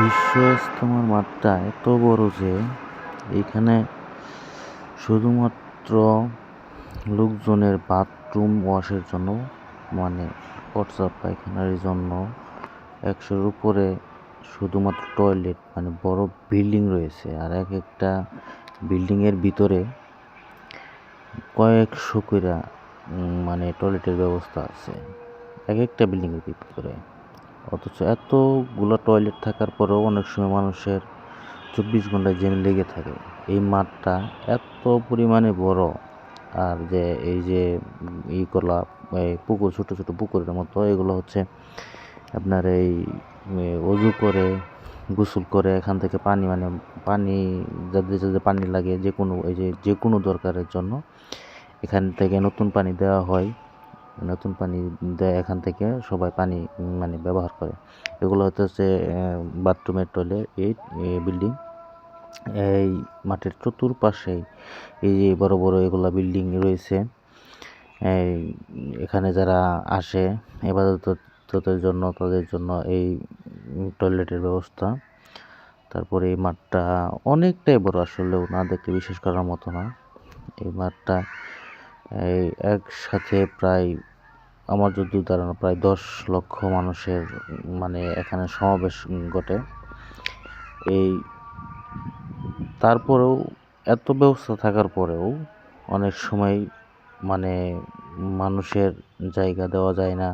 বিশ্ব মাঠটা এত বড় যে এইখানে শুধুমাত্র লোকজনের বাথরুম ওয়াশের জন্য মানে প্রস্রাব পায়খানার জন্য একশোর উপরে শুধুমাত্র টয়লেট মানে বড় বিল্ডিং রয়েছে। আর এক একটা বিল্ডিংয়ের ভিতরে কয়েকশো কইরা মানে টয়লেটের ব্যবস্থা আছে। এক একটা বিল্ডিংয়ের ভিতরে। অথচ এতগুলো টয়লেট থাকার পরেও অনেক সময় মানুষের চব্বিশ ঘণ্টা জ্যাম লেগে থাকে। এই মাঠটা এত পরিমাণে বড় আর যে এই যে ই ইগুলা এই পুকুর, ছোটো ছোটো পুকুরের মতো, এগুলো হচ্ছে আপনার এই অজু করে, গোসল করে, এখান থেকে পানি মানে পানি, যাদের যাদের পানি লাগে যে কোনো এই যে যে কোনো দরকারের জন্য এখান থেকে নতুন পানি দেওয়া হয়। নতুন পানি দেয় এখান থেকে, সবাই পানি মানে ব্যবহার করে। এগুলো হতে হচ্ছে বাথরুমের টয়লেট এই বিল্ডিং এই মাঠের চতুর্পাশেই এই যে বড় বড় এগুলা বিল্ডিং রয়েছে, এই, এখানে যারা আসে এবাদতের জন্য, তাদের জন্য এই টয়লেটের ব্যবস্থা। তারপরে এই মাঠটা অনেকটাই বড় আসলেও না দেখলে বিশ্বাস করার মতো না। এই মাঠটা, এই, একসাথে প্রায় আমার যদি ধারণা প্রায় দশ লক্ষ মানুষের মানে এখানে সমাবেশ ঘটে। এই তারপরেও এত ব্যবস্থা থাকার পরেও অনেক সময় মানে মানুষের জায়গা দেওয়া যায় না।